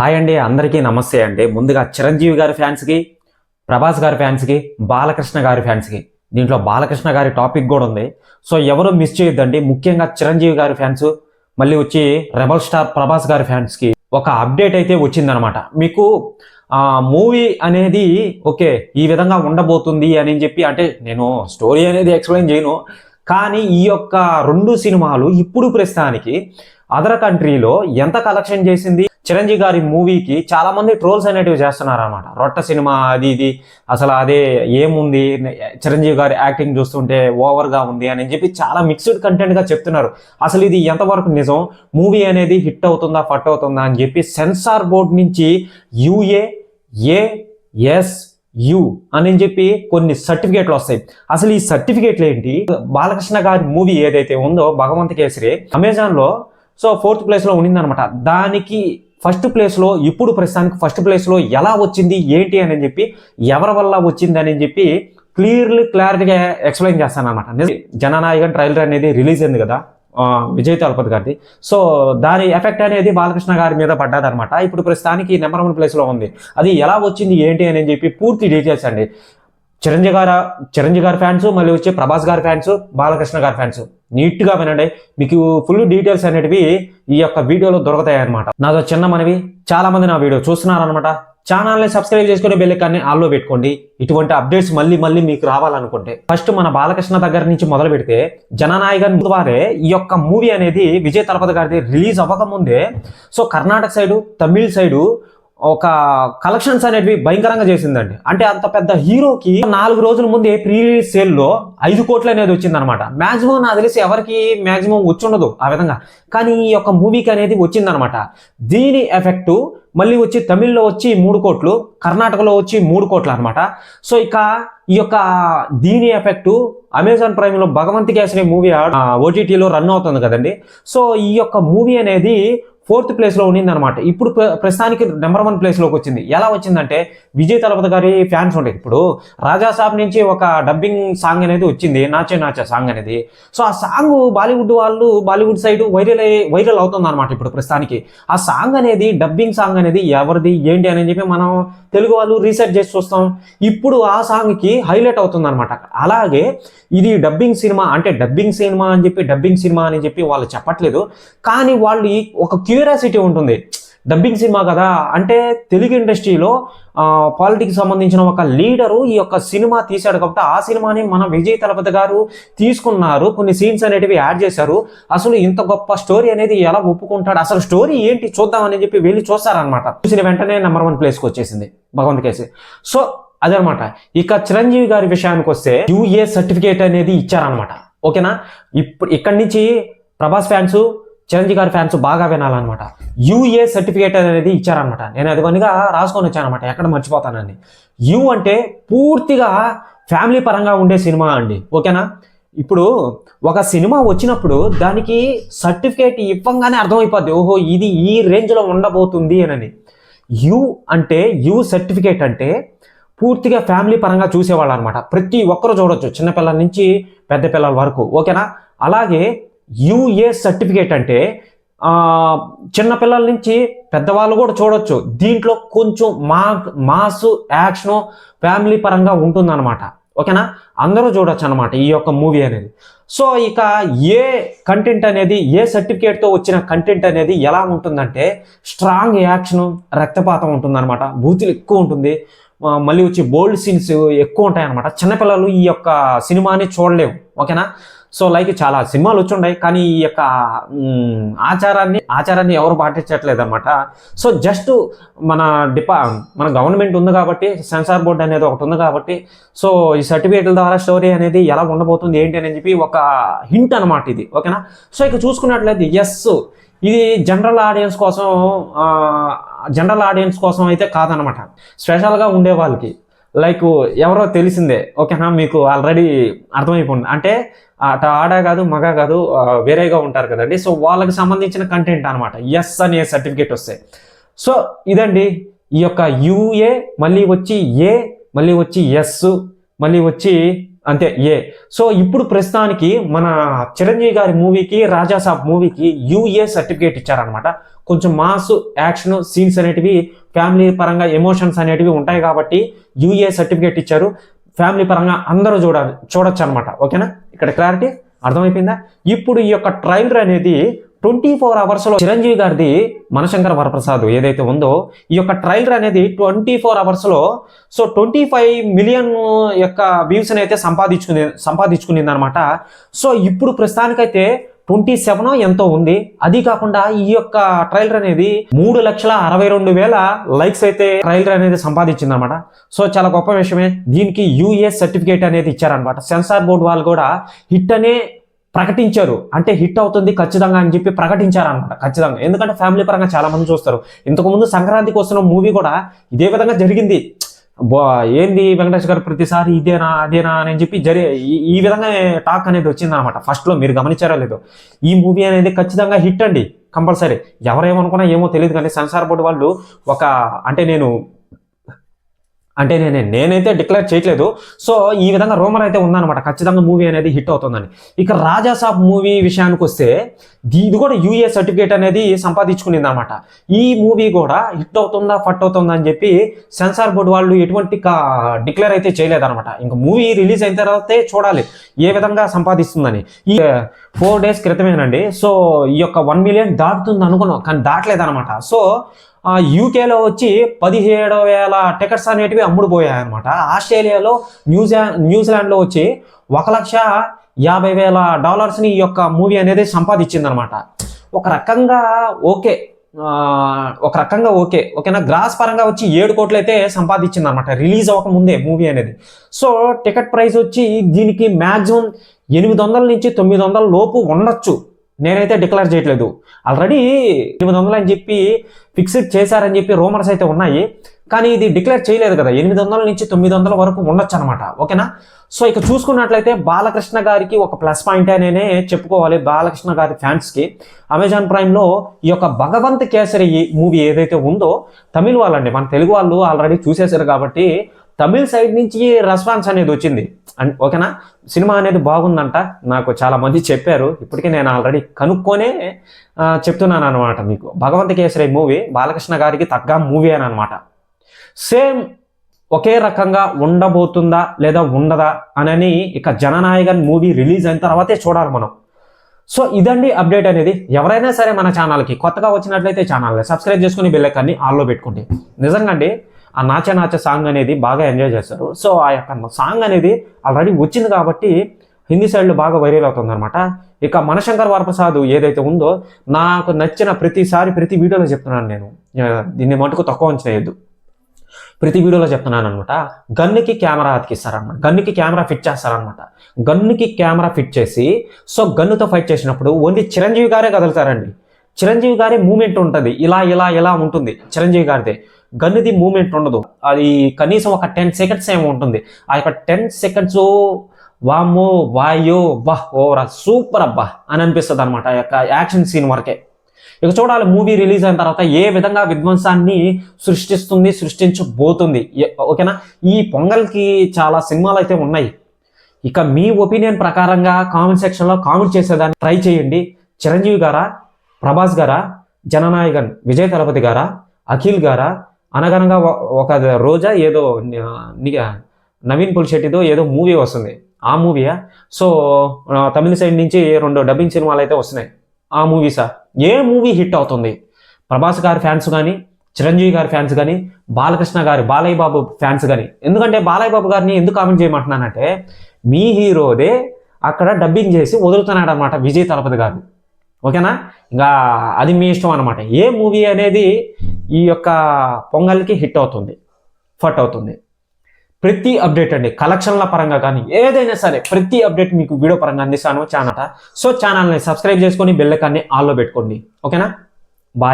Hi అండి అందరికీ నమస్తే అండి. ముందుగా చిరంజీవి గారి ఫ్యాన్స్కి ప్రభాస్ గారి ఫ్యాన్స్కి బాలకృష్ణ గారి ఫ్యాన్స్కి. దీంట్లో బాలకృష్ణ గారి టాపిక్ కూడా ఉంది. సో ఎవరు మిస్ చేయొద్దండి ముఖ్యంగా చిరంజీవి గారి ఫ్యాన్స్ మళ్ళీ వచ్చి రెబల్ స్టార్ ప్రభాస్ గారి ఫ్యాన్స్కి. ఒక అప్డేట్ అయితే వచ్చిందనమాట. మీకు మూవీ అనేది ఓకే ఈ విధంగా ఉండబోతుంది అని చెప్పి అంటే నేను స్టోరీ అనేది ఎక్స్ప్లెయిన్ చేయను. కానీ ఈ యొక్క రెండు సినిమాలు ఇప్పుడు ప్రస్తుతానికి అదర్ కంట్రీలో ఎంత కలెక్షన్ చేసింది చిరంజీవి గారి మూవీకి చాలామంది ట్రోల్స్ అనేటివి చేస్తున్నారు అనమాట రొట్ట సినిమా అది ఇది అసలు అదే ఏముంది చిరంజీవి గారి యాక్టింగ్ చూస్తుంటే ఓవర్గా ఉంది అని చెప్పి చాలా మిక్స్డ్ కంటెంట్గా చెప్తున్నారు. అసలు ఇది ఎంతవరకు నిజం? మూవీ అనేది హిట్ అవుతుందా ఫట్ అవుతుందా అని చెప్పి సెన్సార్ బోర్డ్ నుంచి U A A S U అని చెప్పి కొన్ని సర్టిఫికేట్లు వస్తాయి. అసలు ఈ సర్టిఫికేట్లు ఏంటి? బాలకృష్ణ గారి మూవీ ఏదైతే ఉందో భగవంత్ కేసరి అమెజాన్లో సో ఫోర్త్ ప్లేస్లో ఉండిందనమాట దానికి ఫస్ట్ ప్లేస్లో ఇప్పుడు ప్రస్తుతానికి ఫస్ట్ ప్లేస్లో ఎలా వచ్చింది ఏంటి అని చెప్పి ఎవరి వల్ల వచ్చింది అని చెప్పి క్లియర్లీ క్లారిటీగా ఎక్స్ప్లెయిన్ చేస్తాను అనమాట జననాయకన్ ట్రైలర్ అనేది రిలీజ్ అయింది కదా విజయ్ తలపతి గారిది. సో దాని ఎఫెక్ట్ అనేది బాలకృష్ణ గారి మీద పడ్డదనమాట ఇప్పుడు ప్రస్తుతానికి నెంబర్ వన్ ప్లేస్లో ఉంది. అది ఎలా వచ్చింది ఏంటి అని చెప్పి పూర్తి డీటెయిల్స్ అండి. చిరంజీవి గారు చిరంజీవి గారి ఫ్యాన్స్ మళ్ళీ వచ్చి ప్రభాస్ గారి ఫ్యాన్స్ బాలకృష్ణ గారి ఫ్యాన్స్ నీట్గా వినండి. మీకు ఫుల్ డీటెయిల్స్ అనేటివి ఈ యొక్క వీడియోలో దొరుకుతాయి అనమాట నాదో చిన్న మనవి. చాలా మంది నా వీడియో చూస్తున్నారనమాట ఛానల్ని సబ్స్క్రైబ్ చేసుకుని బెల్లెకాన్ని ఆల్లో పెట్టుకోండి. ఇటువంటి అప్డేట్స్ మళ్ళీ మళ్ళీ మీకు రావాలనుకుంటే ఫస్ట్ మన బాలకృష్ణ దగ్గర నుంచి మొదలు పెడితే జననాయకన్ ద్వారే ఈ యొక్క మూవీ అనేది విజయ్ తలపతి గారిది రిలీజ్ అవ్వకముందే. So Karnataka side Tamil side ఒక కలెక్షన్స్ అనేటివి భయంకరంగా చేసిందండి. అంటే అంత పెద్ద హీరోకి నాలుగు రోజుల ముందే ప్రీ రిలీజ్ ఐదు కోట్లు అనేది వచ్చిందనమాట మాక్సిమం నాకు తెలిసి ఎవరికి మాక్సిమం వచ్చుండదు ఆ విధంగా. కానీ ఈ యొక్క మూవీకి అనేది వచ్చిందనమాట దీని ఎఫెక్టు మళ్ళీ వచ్చి తమిళ్ళో వచ్చి మూడు కోట్లు కర్ణాటకలో వచ్చి మూడు కోట్లు అనమాట సో ఇక ఈ యొక్క దీని ఎఫెక్టు అమెజాన్ ప్రైమ్లో భగవంతి కేసరి మూవీ ఓటీటీలో రన్ అవుతుంది కదండి. సో ఈ యొక్క మూవీ అనేది ఫోర్త్ ప్లేస్లో ఉండింది అనమాట ఇప్పుడు ప్రస్తుతానికి నెంబర్ వన్ ప్లేస్లోకి వచ్చింది. ఎలా వచ్చిందంటే విజయ్ తలపతి గారి ఫ్యాన్స్ ఉండేది ఇప్పుడు రాజా సాబ్ నుంచి ఒక డబ్బింగ్ సాంగ్ అనేది వచ్చింది. నాచే నాచే సాంగ్ అనేది. సో ఆ సాంగ్ బాలీవుడ్ వాళ్ళు బాలీవుడ్ సైడ్ వైరల్ వైరల్ అవుతుంది అనమాట ఇప్పుడు ప్రస్తుతానికి. ఆ సాంగ్ అనేది డబ్బింగ్ సాంగ్ అనేది ఎవరిది ఏంటి అని చెప్పి మనం తెలుగు వాళ్ళు రీసెర్చ్ చేసి చూస్తాం. ఇప్పుడు ఆ సాంగ్కి హైలైట్ అవుతుంది అనమాట అలాగే ఇది డబ్బింగ్ సినిమా అంటే డబ్బింగ్ సినిమా అని చెప్పి డబ్బింగ్ సినిమా అని చెప్పి వాళ్ళు చెప్పట్లేదు. కానీ వాళ్ళు ఒక క్యూ క్యూరియాసిటీ ఉంటుంది. డబ్బింగ్ సినిమా కదా. అంటే తెలుగు ఇండస్ట్రీలో పాలిటిక్స్ సంబంధించిన ఒక లీడరు ఈ యొక్క సినిమా తీశాడు కాబట్టి ఆ సినిమాని మన విజయ్ తలపతి గారు తీసుకున్నారు. కొన్ని సీన్స్ అనేటివి యాడ్ చేశారు. అసలు ఇంత గొప్ప స్టోరీ అనేది ఎలా ఒప్పుకుంటాడు? అసలు స్టోరీ ఏంటి? చూద్దామని చెప్పి వెళ్ళి చూస్తారనమాట చూసిన వెంటనే నెంబర్ వన్ ప్లేస్కి వచ్చేసింది భగవంత్ కేసి. సో అదనమాట ఇక చిరంజీవి గారి విషయానికి వస్తే యుఏ సర్టిఫికేట్ అనేది ఇచ్చారనమాట ఓకేనా? ఇప్పుడు ఇక్కడి నుంచి ప్రభాస్ ఫ్యాన్స్ చిరంజీవి గారి ఫ్యాన్స్ బాగా వినాలన్నమాట. యుఏ సర్టిఫికేట్ అనేది ఇచ్చారనమాట నేను అది పనిగా రాసుకొని వచ్చానమాట ఎక్కడ మర్చిపోతానని. యు అంటే పూర్తిగా ఫ్యామిలీ పరంగా ఉండే సినిమా అండి. ఓకేనా? ఇప్పుడు ఒక సినిమా వచ్చినప్పుడు దానికి సర్టిఫికేట్ ఇవ్వంగానే అర్థమైపోద్ది. ఓహో ఇది ఈ రేంజ్లో ఉండబోతుంది అని యు అంటే యు సర్టిఫికేట్ అంటే పూర్తిగా ఫ్యామిలీ పరంగా చూసేవాళ్ళు అనమాట ప్రతి ఒక్కరు చూడొచ్చు. చిన్నపిల్లల నుంచి పెద్ద పిల్లల వరకు. ఓకేనా? అలాగే యుఏ సర్టిఫికేట్ అంటే చిన్నపిల్లల నుంచి పెద్దవాళ్ళు కూడా చూడొచ్చు. దీంట్లో కొంచెం మా మాస్ యాక్షన్ ఫ్యామిలీ పరంగా ఉంటుందన్నమాట. ఓకేనా? అందరూ చూడొచ్చు అనమాట ఈ యొక్క మూవీ అనేది. సో ఇక ఏ కంటెంట్ అనేది ఏ సర్టిఫికేట్తో వచ్చిన కంటెంట్ అనేది ఎలా ఉంటుందంటే స్ట్రాంగ్ యాక్షన్ రక్తపాతం ఉంటుందన్నమాట. బూతులు ఎక్కువ ఉంటుంది. మళ్ళీ వచ్చి బోల్డ్ సీన్స్ ఎక్కువ ఉంటాయన్నమాట. చిన్నపిల్లలు ఈ యొక్క సినిమాని చూడలేవు. ఓకేనా? సో లైక్ చాలా సినిమాలు వచ్చి కానీ ఈ యొక్క ఆచారాన్ని ఆచారాన్ని ఎవరు పాటించట్లేదు అనమాట సో జస్ట్ మన డిపా మన గవర్నమెంట్ ఉంది కాబట్టి సెన్సార్ బోర్డ్ అనేది ఒకటి ఉంది కాబట్టి సో ఈ సర్టిఫికేట్ల ద్వారా స్టోరీ అనేది ఎలా ఉండబోతుంది ఏంటి అని చెప్పి ఒక హింట్ అనమాట ఇది ఓకేనా? సో ఇక చూసుకున్నట్లయితే ఎస్ ఇది జనరల్ ఆడియన్స్ కోసం జనరల్ ఆడియన్స్ కోసం అయితే కాదనమాట స్పెషల్గా ఉండే వాళ్ళకి. లైక్ ఎవరో తెలిసిందే. ఓకేనా మీకు ఆల్రెడీ అర్థమైపోయింది. అంటే అట ఆడ కాదు మగ కాదు వేరేగా ఉంటారు కదండి. సో వాళ్ళకి సంబంధించిన కంటెంట్ అనమాట ఎస్ అనే సర్టిఫికేట్ వస్తాయి సో ఇదండి. ఈ యొక్క యుఏ మళ్ళీ వచ్చి ఏ మళ్ళీ వచ్చి ఎస్ మళ్ళీ వచ్చి అంతే ఏ. సో ఇప్పుడు ప్రస్తుతానికి మన చిరంజీవి గారి మూవీకి రాజాసాబ్ మూవీకి యూఏ సర్టిఫికేట్ ఇచ్చారనమాట కొంచెం మాస్ యాక్షన్ సీన్స్ అనేటివి ఫ్యామిలీ పరంగా ఎమోషన్స్ అనేటివి ఉంటాయి కాబట్టి యూఏ సర్టిఫికేట్ ఇచ్చారు. ఫ్యామిలీ పరంగా అందరూ చూడాలి చూడొచ్చు అనమాట ఓకేనా? ఇక్కడ క్లారిటీ అర్థమైపోయిందా? ఇప్పుడు ఈ యొక్క ట్రైలర్ అనేది ట్వంటీ ఫోర్ అవర్స్లో చిరంజీవి గారిది మనశంకర వరప్రసాద్ ఏదైతే ఉందో ఈ యొక్క ట్రైలర్ అనేది ట్వంటీ ఫోర్ అవర్స్లో సో ట్వంటీ ఫైవ్ మిలియన్ యొక్క వ్యూస్ని అయితే సంపాదించుకుంది సంపాదించుకునింది అనమాట సో ఇప్పుడు ప్రస్తుతానికైతే ట్వంటీ సెవెన్ ఎంతో ఉంది. అది కాకుండా ఈ యొక్క ట్రైలర్ అనేది మూడు లక్షల అరవై రెండు వేల లైక్స్ అయితే ట్రైలర్ అనేది సంపాదించింది అనమాట సో చాలా గొప్ప విషయమే. దీనికి యూఎస్ సర్టిఫికేట్ అనేది ఇచ్చారనమాట. సెన్సార్ బోర్డు వాళ్ళు కూడా హిట్ అనే ప్రకటించారు. అంటే హిట్ అవుతుంది ఖచ్చితంగా అని చెప్పి ప్రకటించారు అనమాట ఖచ్చితంగా. ఎందుకంటే ఫ్యామిలీ పరంగా చాలా మంది చూస్తారు. ఇంతకుముందు సంక్రాంతికి వస్తున్న మూవీ కూడా ఇదే విధంగా జరిగింది. బా ఏంది వెంకటేష్ గారు ప్రతిసారి ఇదేనా అదేనా అని చెప్పి జరి ఈ- ఈ విధంగా టాక్ అనేది వచ్చింది అనమాట ఫస్ట్లో మీరు గమనించారో లేదో. ఈ మూవీ అనేది ఖచ్చితంగా హిట్ అండి. కంపల్సరీ. ఎవరేమనుకున్నా ఏమో తెలియదు కానీ సెన్సార్ బోర్డు వాళ్ళు ఒక అంటే నేను అంటే నేను నేనైతే డిక్లేర్ చేయట్లేదు. సో ఈ విధంగా రూమర్ అయితే ఉందన్నమాట. ఖచ్చితంగా మూవీ అనేది హిట్ అవుతుందని. ఇక రాజాసాబ్ మూవీ విషయానికి వస్తే ఇది కూడా యూఏ సర్టిఫికేట్ అనేది సంపాదించుకునింది అనమాట ఈ మూవీ కూడా హిట్ అవుతుందా ఫట్ అవుతుందా అని చెప్పి సెన్సార్ బోర్డు వాళ్ళు ఎటువంటి డిక్లేర్ అయితే చేయలేదన్నమాట. ఇంకా మూవీ రిలీజ్ అయిన తర్వాతే చూడాలి ఏ విధంగా సంపాదిస్తుందని. ఈ ఫోర్ డేస్ క్రితమేనండి. సో ఈ యొక్క వన్ మిలియన్ దాటుతుంది అనుకున్నాం కానీ దాటలేదన్నమాట. సో ఆ యూకేలో వచ్చి పదిహేడు వేల టికెట్స్ అనేటివి అమ్ముడుపోయాయి అనమాట ఆస్ట్రేలియాలో న్యూజిలా న్యూజిలాండ్లో వచ్చి ఒక లక్ష యాభై వేల డాలర్స్ని ఈ యొక్క మూవీ అనేది సంపాదించిందనమాట ఒక రకంగా ఓకే. ఒక రకంగా ఓకే. ఓకేనా? గ్రాస్ పరంగా వచ్చి ఏడు కోట్లు అయితే సంపాదించింది అనమాట రిలీజ్ అవ్వకముందే మూవీ అనేది. సో టికెట్ ప్రైస్ వచ్చి దీనికి మ్యాక్సిమం ఎనిమిది వందల నుంచి తొమ్మిది వందల లోపు ఉండొచ్చు. నేనైతే డిక్లేర్ చేయట్లేదు. ఆల్రెడీ ఎనిమిది వందలు అని చెప్పి ఫిక్స్డ్ చేశారని చెప్పి రూమర్స్ అయితే ఉన్నాయి. కానీ ఇది డిక్లేర్ చేయలేదు కదా. ఎనిమిది వందల నుంచి తొమ్మిది వందల వరకు ఉండొచ్చు అనమాట ఓకేనా సో ఇక చూసుకున్నట్లయితే బాలకృష్ణ గారికి ఒక ప్లస్ పాయింట్ అనేనే చెప్పుకోవాలి బాలకృష్ణ గారి ఫ్యాన్స్కి అమెజాన్ ప్రైమ్లో ఈ యొక్క భగవంత్ కేసరి మూవీ ఏదైతే ఉందో తమిళ వాళ్ళండి. మన తెలుగు వాళ్ళు ఆల్రెడీ చూసేశారు కాబట్టి తమిళ్ సైడ్ నుంచి రెస్పాన్స్ అనేది వచ్చింది. అండ్ ఓకేనా? సినిమా అనేది బాగుందంట. నాకు చాలా మంది చెప్పారు. ఇప్పటికే నేను ఆల్రెడీ కనుక్కొనే చెప్తున్నాను అనమాట మీకు. భగవంత కేసరి మూవీ బాలకృష్ణ గారికి తగ్గ మూవీ అని అనమాట సేమ్ ఒకే రకంగా ఉండబోతుందా లేదా ఉండదా అనని ఇక జననాయకన్ మూవీ రిలీజ్ అయిన తర్వాతే చూడాలి మనం. సో ఇదండి అప్డేట్ అనేది. ఎవరైనా సరే మన ఛానల్కి కొత్తగా వచ్చినట్లయితే ఛానల్ని సబ్స్క్రైబ్ చేసుకుని బెల్లెక్కన్ని ఆల్లో పెట్టుకోండి. నిజంగా అండి ఆ నాచ నాచ సాంగ్ అనేది బాగా ఎంజాయ్ చేస్తారు. సో ఆ యొక్క సాంగ్ అనేది ఆల్రెడీ వచ్చింది కాబట్టి హిందీ సైడ్లో బాగా వైరల్ అవుతుంది అనమాట ఇక మనశంకర్ వరప్రసాద్ ఏదైతే ఉందో నాకు నచ్చిన ప్రతిసారి ప్రతి వీడియోలో చెప్తున్నాను నేను. దీన్ని మటుకు తక్కువ అంచనేయద్దు ప్రతి వీడియోలో చెప్తున్నాను అనమాట గన్నుకి కెమెరా అతికిస్తారనమాట గన్నుకి కెమెరా ఫిట్ చేస్తారనమాట గన్నుకి కెమెరా ఫిట్ చేసి సో గన్నుతో ఫైట్ చేసినప్పుడు ఓన్లీ చిరంజీవి గారే కదులుతారండి. చిరంజీవి గారి మూమెంట్ ఉంటుంది. ఇలా ఇలా ఇలా ఉంటుంది చిరంజీవి గారిదే. గన్నుది మూమెంట్ ఉండదు. అది కనీసం ఒక టెన్ సెకండ్స్ ఏమో ఉంటుంది. ఆ యొక్క టెన్ సెకండ్స్ వామ్మో వాయో వా ఓవరా సూపర్ అబ్బా అని అనిపిస్తుంది అనమాట ఆ యొక్క యాక్షన్ సీన్ వరకే. ఇక చూడాలి మూవీ రిలీజ్ అయిన తర్వాత ఏ విధంగా విధ్వంసాన్ని సృష్టిస్తుంది సృష్టించబోతుంది. ఓకేనా? ఈ పొంగల్కి చాలా సినిమాలు అయితే ఉన్నాయి. ఇక మీ ఒపీనియన్ ప్రకారంగా కామెంట్ సెక్షన్లో కామెంట్ చేసేదాన్ని ట్రై చేయండి. చిరంజీవి గారా? ప్రభాస్ గారా జననాయకన్ విజయ్ తలపతి గారా అఖిల్ గారా అనగనగా ఒక రోజా ఏదో నవీన్ పుల్ నవీన్ ఏదో మూవీ వస్తుంది. ఆ మూవీయా? సో తమిళ సైడ్ నుంచి రెండు డబ్బింగ్ సినిమాలు అయితే వస్తున్నాయి. ఆ మూవీసా? ఏ మూవీ హిట్ అవుతుంది? ప్రభాస్ గారి ఫ్యాన్స్ కానీ చిరంజీవి గారి ఫ్యాన్స్ కానీ బాలకృష్ణ గారి బాలయ్య బాబు ఫ్యాన్స్ కానీ ఎందుకంటే బాలయ్య బాబు గారిని ఎందుకు కామెంట్ చేయమంటున్నానంటే మీ హీరోదే అక్కడ డబ్బింగ్ చేసి వదులుతున్నాడు అనమాట విజయ్ తలపతి గారు ఓకేనా? ఇంకా అది మీ ఇష్టం అనమాట ఏ మూవీ అనేది ఈ యొక్క పొంగల్కి హిట్ అవుతుంది ఫట్ అవుతుంది? ప్రతి అప్డేట్ అండి కలెక్షన్ల పరంగా కానీ ఏదైనా సరే ప్రతి అప్డేట్ మీకు వీడియో పరంగా అందిస్తాను ఛానల్ సో ఛానల్ని సబ్స్క్రైబ్ చేసుకొని బెల్లకాన్ని ఆల్లో పెట్టుకోండి. ఓకేనా?